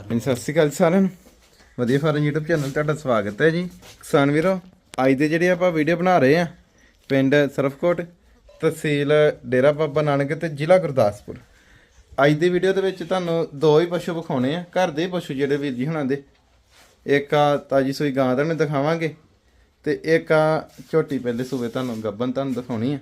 ਹਾਂਜੀ ਸਤਿ ਸ਼੍ਰੀ ਅਕਾਲ ਸਾਰਿਆਂ ਨੂੰ। ਵਧੀਆ ਫਾਰਮ YouTube ਚੈਨਲ ਤੁਹਾਡਾ ਸਵਾਗਤ ਹੈ ਜੀ। ਕਿਸਾਨ ਵੀਰੋ ਅੱਜ ਦੇ ਜਿਹੜੇ ਆਪਾਂ ਵੀਡੀਓ ਬਣਾ ਰਹੇ ਆ ਪਿੰਡ ਸਰਫਕੋਟ ਤਹਿਸੀਲ ਡੇਰਾ ਬਾਬਾ ਨਾਨਕ ਤੇ ਜ਼ਿਲ੍ਹਾ ਗੁਰਦਾਸਪੁਰ। ਅੱਜ ਦੀ ਵੀਡੀਓ ਦੇ ਵਿੱਚ ਤੁਹਾਨੂੰ ਦੋ ਹੀ ਪਸ਼ੂ ਵਿਖਾਉਣੇ ਆ ਘਰ ਦੇ ਪਸ਼ੂ ਜਿਹੜੇ ਵੀਰ ਜੀ ਹੁਣਾਂ ਦੇ। ਇੱਕ ਆ ਤਾਜੀ ਸੂਈ ਗਾਂ ਦਾ ਨੇ ਦਿਖਾਵਾਂਗੇ ਤੇ ਇੱਕ ਆ ਝੋਟੀ ਪਹਿਲੇ ਸੂਬੇ ਤੁਹਾਨੂੰ ਗੱਬਨ ਤੁਹਾਨੂੰ ਦਿਖਾਉਣੀ ਆ।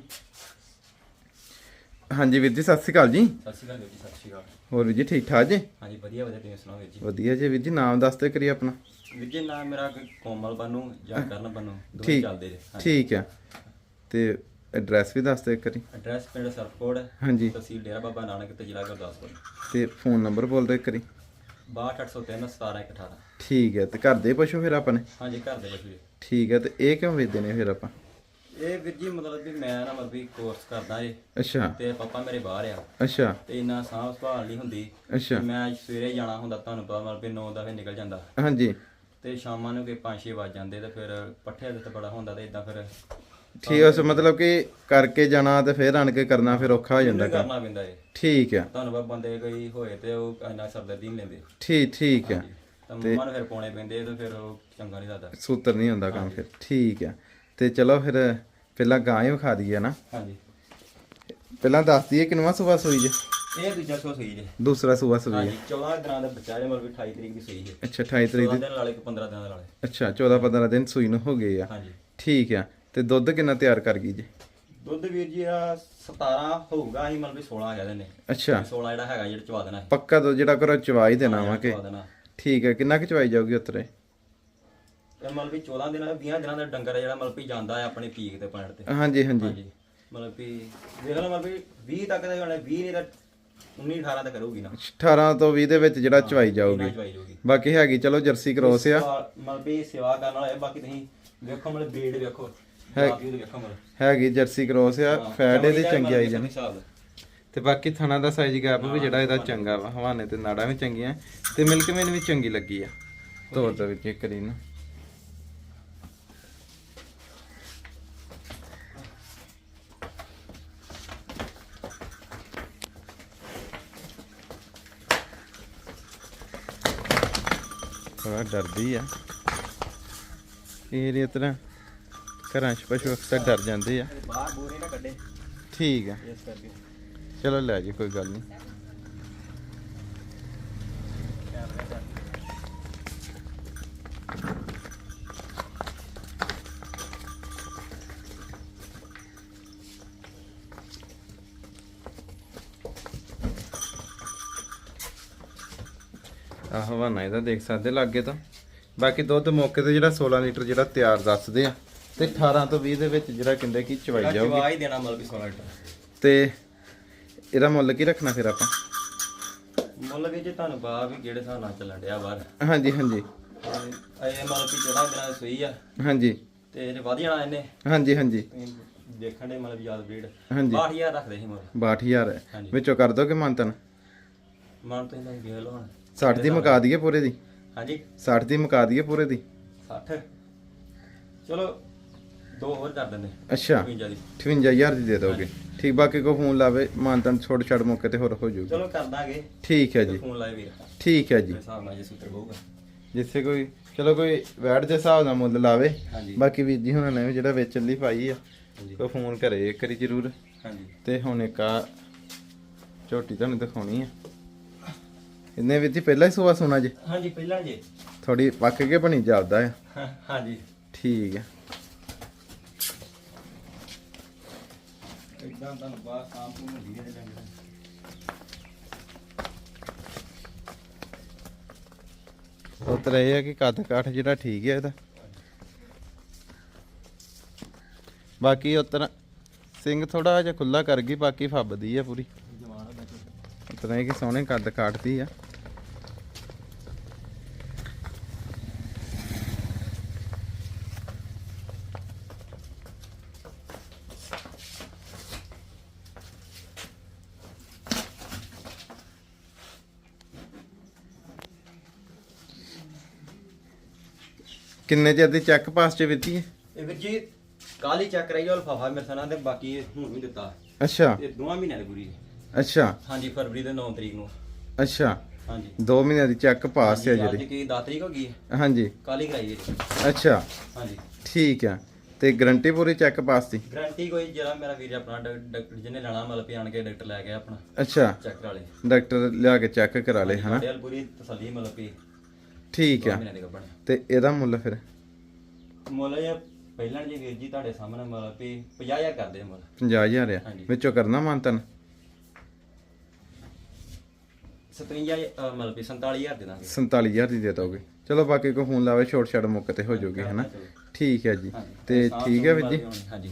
ਹਾਂਜੀ ਵੀਰ ਜੀ ਸਤਿ ਸ਼੍ਰੀ ਅਕਾਲ ਜੀ। ਸਤਿ ਸ਼੍ਰੀ ਅਕਾਲ ਵੀਰ ਜੀ ਸਤਿ ਸ਼੍ਰੀ ਅਕਾਲ। ਹੋਰ ਵੀਰ ਜੀ ਠੀਕ ਠਾਕ ਜੀ? ਹਾਂਜੀ ਵਧੀਆ ਵਧੀਆ ਤੁਸੀਂ ਸੁਣਾਓ ਵੀਰ ਜੀ? ਵਧੀਆ ਜੀ ਵੀਰ ਜੀ ਨਾਮ ਦੱਸ ਤੇ ਕਰੀ ਆਪਣਾ। ਵੀਰ ਜੀ ਨਾਮ ਮੇਰਾ ਕੋਮਲ ਬਣੂ ਜਾਂ ਕਰਨ ਬਣੂ ਦੋਵੇਂ ਠੀਕ ਚੱਲਦੇ ਜੇ ਠੀਕ ਆ। ਤੇ ਐਡਰੈਸ ਵੀ ਦੱਸ ਦੇ ਕਰੀ ਐਡਰੈਸ ਪਿੰਡ ਸਰਫਕੋਟ ਹਾਂਜੀ। ਤਹਿਸੀਲ ਡੇਰਾ ਬਾਬਾ ਨਾਨਕ ਤੇ ਜ਼ਿਲ੍ਹਾ ਗੁਰਦਾਸਪੁਰ। ਤੇ ਫੋਨ ਨੰਬਰ ਬੋਲ ਦੇ ਕਰੀ 62803 17118 ਠੀਕ ਹੈ ਤੇ ਘਰ ਦੇ ਪਸ਼ੂ ਫਿਰ ਆਪਾਂ ਨੇ ਹਾਂਜੀ ਘਰ ਦੇ ਬੱਚੇ ਠੀਕ ਹੈ ਤੇ ਇਹ ਕਿਉਂ ਵੇਚਦੇ ਨੇ ਫਿਰ ਆਪਾਂ ਇਹ ਵੀਰ ਜੀ ਮਤਲਬ ਵੀ ਮੈਂ ਨਾ ਮਤਲਬ ਵੀ ਕੋਰਸ ਕਰਦਾ ਜੇ ਅੱਛਾ। ਤੇ ਪਾਪਾ ਮੇਰੇ ਬਾਹਰ ਆ। ਅੱਛਾ। ਤੇ ਇੰਨਾ ਸਾਂਭ ਸੰਭਾਲ ਨਹੀਂ ਹੁੰਦੀ। ਅੱਛਾ। ਮੈਂ ਸਵੇਰੇ ਜਾਣਾ ਹੁੰਦਾ ਤੁਹਾਨੂੰ ਪਤਾ ਮਤਲਬ ਵੀ 9 ਦਫੇ ਨਿਕਲ ਜਾਂਦਾ। ਹਾਂਜੀ। ਤੇ ਸ਼ਾਮਾਂ ਨੂੰ ਕੋਈ 5-6 ਵੱਜ ਜਾਂਦੇ ਤੇ ਫਿਰ ਪੱਠੇ ਦੇ ਤੇ ਬੜਾ ਹੁੰਦਾ ਤੇ ਇਦਾਂ ਫਿਰ ਠੀਕ ਹੈ ਸੋ ਮਤਲਬ ਕਿ ਕਰਕੇ ਜਾਣਾ ਤੇ ਫਿਰ ਆਣ ਕੇ ਕਰਨਾ ਫਿਰ ਔਖਾ ਹੋ ਜਾਂਦਾ ਕੰਮ ਕਰਨਾ ਪੈਂਦਾ ਏ। ਠੀਕ ਹੈ ਤੁਹਾਨੂੰ ਪਤਾ ਬੰਦੇ ਕੋਈ ਹੋਏ ਤੇ ਉਹ ਇੰਨਾ ਸਰਦਰਦੀ ਨਹੀਂ ਲੈਂਦੇ। ਠੀਕ ਠੀਕ ਹੈ ਤਾਂ ਮੰਮਾ ਨੂੰ ਫਿਰ ਪਾਉਣੇ ਪੈਂਦੇ ਤੇ ਫਿਰ ਉਹ ਚੰਗਾ ਨਹੀਂ ਲੱਗਦਾ। ਸੂਤਰ ਨਹੀਂ ਹੁੰਦਾ ਕੰਮ ਫਿਰ। ਠੀਕ ਹੈ ਤੇ ਚਲੋ ਫਿਰ ਪਹਿਲਾਂ ਗਾਂ ਹੀ ਵਿਖਾ ਦਈਏ ਨਾ ਹਾਂਜੀ। ਪਹਿਲਾਂ ਦੱਸ ਦਈਏ ਕਿੰਨਵਾਂ ਸੂਆ ਸੂਈ ਜੇ? ਇਹ ਦੂਜਾ ਸੋ ਸਹੀ ਜੇ। ਦੂਸਰਾ ਸੂਆ ਸੂਈ ਹੈ ਹਾਂਜੀ 14 ਦਿਨਾਂ ਦਾ ਬੱਚਾ ਜੇ ਮਤਲਬ ਵੀ 28 ਤਰੀਕ ਦੀ ਸਹੀ ਹੈ ਅੱਛਾ 28 ਤਰੀਕ 14 ਦਿਨ ਕਿ 15 ਦਿਨਾਂ ਦੇ ਵਾਲੇ ਅੱਛਾ 14 15 ਦਿਨ ਸੂਈ ਨੂੰ ਹੋ ਗਏ ਆ। ਹਾਂਜੀ। ਠੀਕ ਆ ਤੇ ਦੁੱਧ ਕਿੰਨਾ ਤਿਆਰ ਕਰ ਗਈ ਜੀ? ਦੁੱਧ ਵੀਰ ਜੀ ਆ 17 ਹੋਊਗਾ ਅਸੀਂ ਮਤਲਬ ਵੀ 16 ਆ ਜਾਂਦੇ ਨੇ ਅੱਛਾ 16 ਜਿਹੜਾ ਹੈਗਾ ਜਿਹੜਾ ਚਵਾ ਦੇਣਾ ਹੈ ਪੱਕਾ ਦੁੱਧ ਜਿਹੜਾ ਕਰੋ ਚਵਾਈ ਦੇਣਾ ਵਾ ਕਿ। ਚਵਾ ਦੇਣਾ। ਠੀਕ ਹੈ ਕਿੰਨਾ ਕੁ ਚਵਾਈ ਜਾਊਗੀ ਉਤਰੇ? ਇਹ ਮਤਲਬ ਵੀ 14 ਦਿਨਾਂ 20 ਦਿਨਾਂ ਦਾ ਡੰਗਰ ਹੈ ਜਿਹੜਾ ਮਤਲਬ ਵੀ ਜਾਂਦਾ ਹੈ ਆਪਣੇ ਪੀਕ ਤੇ ਪੈਣ ਤੇ। ਹਾਂਜੀ ਹਾਂਜੀ। ਮਤਲਬ ਵੀ ਦੇਖ ਲਓ ਮਤਲਬ ਵੀ 20 ਤੱਕ ਦਾ ਹੋਣਾ 20 ਨਹੀਂ ਤਾਂ 19 18 ਤੱਕ ਕਰੂਗੀ ਨਾ। 18 ਤੋਂ 20 ਦੇ ਵਿੱਚ ਜਿਹੜਾ ਚਵਾਈ ਜਾਊਗੀ। ਚਵਾਈ ਜਾਊਗੀ। ਬਾਕੀ ਹੈਗੀ ਚਲੋ ਜਰਸੀ ਕ੍ਰੋਸ ਆ। ਮਤਲਬ ਵੀ ਸੇਵਾ ਕਰਨ ਵਾਲਾ ਹੈ ਬਾਕੀ ਤੁਸੀਂ ਵੇਖੋ ਮਤਲਬ ਬਰੀਡ ਵੇਖੋ। ਹੈਗੀ ਜਰਸੀ ਕ੍ਰੋਸ ਆ ਫੈਟ ਇਹਦੀ ਚੰਗੀ ਆਈ ਮਤਲਬ ਜਾਣੀ। ਹਿਸਾਬ ਦਾ। ਤੇ ਬਾਕੀ ਥਣਾ ਦਾ ਸਾਈਜ਼ ਗੈਪ ਵੀ ਜਿਹੜਾ ਇਹਦਾ ਚੰਗਾ ਵਾ ਹਵਾਨੇ ਤੇ ਨਾੜਾਂ ਵੀ ਚੰਗੀਆਂ ਤੇ ਮਿਲਕ ਮੇਨ ਵੀ ਚੰਗੀ ਲੱਗੀ ਆ। ਤੋਰ ਦਾ ਵਿੱਚ ਇੱਕ ਕਰੀ ਥੋੜਾ ਡਰਦੀ ਆ। ਇਹ ਤਰ੍ਹਾਂ ਘਰਾਂ 'ਚ ਪਸ਼ੂ ਅਕਸਰ ਡਰ ਜਾਂਦੇ ਆ। ਬਾਹਰ ਬੂਰੇ ਨਾ ਕੱਢੇ। ਠੀਕ ਆ। ਇਸ ਕਰਕੇ। ਚਲੋ ਲੈ ਜੀ ਕੋਈ ਗੱਲ ਨਹੀਂ। ਆਹ ਹਵਾਨਾ ਇਹਦਾ ਦੇਖ ਸਕਦੇ ਲੱਗੇ ਤਾਂ। ਬਾਕੀ ਦੁੱਧ ਮੌਕੇ ਤੇ ਜਿਹੜਾ 16 ਲੀਟਰ ਜਿਹੜਾ ਤਿਆਰ ਦੱਸਦੇ ਆ। ਤੇ 18 ਤੋਂ 20 ਦੇ ਵਿੱਚ ਜਿਹੜਾ ਕਹਿੰਦੇ ਕੀ ਚਵਾਈ ਜਾਊਗੀ। ਚਵਾ ਹੀ ਦੇਣਾ ਮਤਲਬ ਵੀ 16 ਲੀਟਰ। ਤੇ ਇਹਦਾ ਮੁੱਲ ਕੀ ਰੱਖਣਾ ਫਿਰ ਆਪਾਂ? ਮੁੱਲ ਵੀ ਜੇ ਤੁਹਾਨੂੰ ਪਾ ਵੀ ਕਿਹੜੇ ਹਿਸਾਬ ਨਾਲ ਚੱਲਣ ਡਿਆ ਬਾਹਰ। ਹਾਂਜੀ ਹਾਂਜੀ। ਇਹ ਮਤਲਬ 14 ਦਿਨਾਂ ਦੀ ਸੂਈ ਆ। ਹਾਂਜੀ। ਤੇ ਇਹ ਵਧ ਜਾਣਾ ਇਹਨੇ। ਹਾਂਜੀ ਹਾਂਜੀ। ਦੇਖਣ ਦੇ ਮਤਲਬ ਯਾਦ ਬਰੀਡ ਹਾਂਜੀ। 62000 ਰੱਖਦੇ ਸੀ ਮੁੱਲ। 62000 ਹੈ ਹਾਂਜੀ। ਵਿੱਚੋਂ ਕਰ ਦੋਗੇ ਮੰਤਨ ਮਨ ਤੋਂ ਇਹਨਾਂ ਵੇਖ ਲਓ ਹੁਣ। 60 ਦੀ ਮੁਕਾ ਦਈਏ ਪੂਰੇ ਦੀ। ਹਾਂਜੀ। 60 ਦੀ ਮੁਕਾ ਦਈਏ ਪੂਰੇ ਦੀ। 60 ਚਲੋ ਦੋ ਹੋਰ ਕਰ ਦਿੰਦੇ। ਅੱਛਾ 55 ਦੀ। 58000 ਦੀ ਦੇ ਦੋਗੇ ਠੀਕ ਬਾਕੀ ਕੋ ਫੋਨ ਲਾਵੇ ਮੰਤਨ ਛੋੜ ਛੜ ਮੌਕੇ ਤੇ ਹੋਰ ਹੋ ਜਾਊਗੀ ਚਲੋ ਕਰ ਦਾਂਗੇ। ਠੀਕ ਹੈ ਜੀ। ਫੋਨ ਲਾਏ ਵੀਰ। ਠੀਕ ਹੈ ਜੀ। ਹਿਸਾਬ ਨਾਲ ਜੇ ਸੂਤਰ ਹੋਊਗਾ ਜਿੱਥੇ ਕੋਈ ਚਲੋ ਕੋਈ ਵੈਟ ਦੇ ਹਿਸਾਬ ਨਾਲ ਮੁੱਲ ਲਾਵੇ। ਬਾਕੀ ਵੀਰ ਜੀ ਹੁਣਾਂ ਨੇ ਜਿਹੜਾ ਵੇਚਣ ਲਈ ਪਾਈ ਆ ਕੋਈ ਫੋਨ ਕਰੇ ਕਰੀ ਜ਼ਰੂਰ। ਹਾਂਜੀ। ਤੇ ਹੁਣ ਇੱਕ ਆ ਝੋਟੀ ਤੁਹਾਨੂੰ ਦਿਖਾਉਣੀ ਆ। ਇਹਨੇ ਵਿੱਚ ਹੀ ਪਹਿਲਾਂ ਹੀ ਸੁਆ ਸੁਣਾ ਜੀ? ਹਾਂਜੀ ਪਹਿਲਾਂ ਜੇ। ਥੋੜੀ ਪੱਕ ਕੇ ਬਣੀ ਜਾਪਦਾ ਆ? ਹਾਂ- ਹਾਂਜੀ। ਠੀਕ ਹੈ ਇਦਾਂ ਤੁਹਾਨੂੰ ਬਾਤ ਸਾਂਭ ਨੂੰ ਹੁੰਦੀ ਹੈ। ਡੰਗਰ ਉਤਰ ਇਹ ਹੈ ਕਿ ਕੱਦ ਕਾਠ ਜਿਹੜਾ ਠੀਕ ਹੈ ਇਹਦਾ? ਬਾਕੀ ਉਤਰ ਸਿੰਘ ਥੋੜਾ ਜਿਹਾ ਖੁੱਲਾ ਕਰ ਗਈ ਬਾਕੀ ਫੱਬਦੀ ਆ ਪੂਰੀ। ਜਵਾਨ ਦਾ ਬੱਚਾ ਉਤਰ ਇਹ ਕਿ ਸੋਹਣੇ ਕੱਦ ਕਾਟਦੀ ਆ। ਕਿੰਨੇ ਚਿਰ ਦੀ ਚੈੱਕ ਪਾਸ ਚ ਵਿੱਤੀ ਹੈ? ਇਹ ਵੀਰ ਜੀ ਕਾਲੀ ਚੱਕ ਰਹੀ ਉਹ ਲਫਾਫਾ ਮੇਰੇ ਸਾਨਾ ਤੇ ਬਾਕੀ ਇਹ ਹੁਣ ਵੀ ਦਿੱਤਾ। ਅੱਛਾ। ਇਹ ਦੋਵਾਂ ਮਹੀਨਿਆਂ ਦੀ ਪੂਰੀ ਹੈ। ਅੱਛਾ। ਹਾਂਜੀ ਫਰਵਰੀ ਦੇ 9 ਤਰੀਕ ਨੂੰ। ਅੱਛਾ। ਹਾਂਜੀ। 2 ਮਹੀਨਿਆਂ ਦੀ ਚੈੱਕ ਪਾਸ ਹੈ ਅੱਜ ਜਿਹੜੀ। ਕੀ 10 ਤਰੀਕ ਹੋ ਗਈ ਹੈ? ਹਾਂਜੀ। ਕੱਲ ਹੀ ਕਰਾਈ ਜੀ ਅੱਛਾ। ਹਾਂਜੀ। ਠੀਕ ਆ ਤੇ ਗਰੰਟੀ ਪੂਰੀ ਚੈੱਕ ਪਾਸ ਦੀ? ਗਾਰੰਟੀ ਕੋਈ ਜਿਹੜਾ ਮੇਰਾ ਵੀਰ ਆਪਣਾ ਡਾਕਟਰ ਜਿਹਨੇ ਲੈਣਾ ਮਤਲਬ ਵੀ ਆਣ ਕੇ ਡਾਕਟਰ ਲੈ ਗਿਆ ਆਪਣਾ। ਅੱਛਾ। ਚੈੱਕ ਕਰਾ ਲੇ ਡਾਕਟਰ ਲਿਆ ਕੇ ਚੈੱਕ ਕਰਾ ਲੇ ਹਨਾ? ਸਾਡੇ ਵੱਲ ਪੂਰੀ ਤਸੱਲੀ ਮਤਲਬ ਵੀ ਠੀਕ ਆ। ਮਹੀਨੇ ਦੇ ਕੱਪੜੇ। ਤੇ ਇਹਦਾ ਮੁੱਲ ਫਿਰ? ਮੁੱਲ ਇਹ ਪਹਿਲਾਂ ਜੀ ਵੀਰ ਜੀ ਤੁਹਾਡੇ ਸਾਹਮਣੇ ਮਤਲਬ ਵੀ 50000 ਕਰਦੇ ਮੁੱਲ। 50000 ਆ। ਹਾਂਜੀ। ਵਿੱਚੋਂ ਕਰਨਾ ਮੰਤਨ 57000 ਅਹ ਮਤਲਬ ਵੀ 47000 ਦੇ ਦਾਂਗੇ। 47000 ਦੀ ਦੇ ਦੋਗੇ। ਚਲੋ ਬਾਕੀ ਕੋ ਫੋਨ ਲਾਵੇ ਛੋਟ ਛੜ ਮੁੱਕ ਤੇ ਹੋ ਜਾਊਗੀ ਹਨਾ? ਠੀਕ ਹੈ ਜੀ। ਹਾਂਜੀ। ਤੇ ਸਾਫ਼ ਠੀਕ ਹੈ ਵੀਰ ਜੀ? ਹਾਂਜੀ।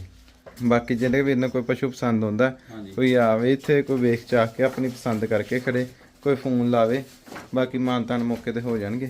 ਬਾਕੀ ਜਿਹੜੇ ਵੀਰ ਨੂੰ ਕੋਈ ਪਸ਼ੂ ਪਸੰਦ ਹੁੰਦਾ ਹਾਂਜੀ। ਕੋਈ ਆਵੇ ਇੱਥੇ ਕੋਈ ਵੇਖ ਚਾਹ ਕੇ ਆਪਣੀ ਪਸੰਦ ਕਰਕੇ ਖੜੇ ਕੋਈ ਫੋਨ ਲਾਵੇ ਬਾਕੀ ਮਾਨਤਾਨ ਮੌਕੇ ਤੇ ਹੋ ਜਾਣਗੇ।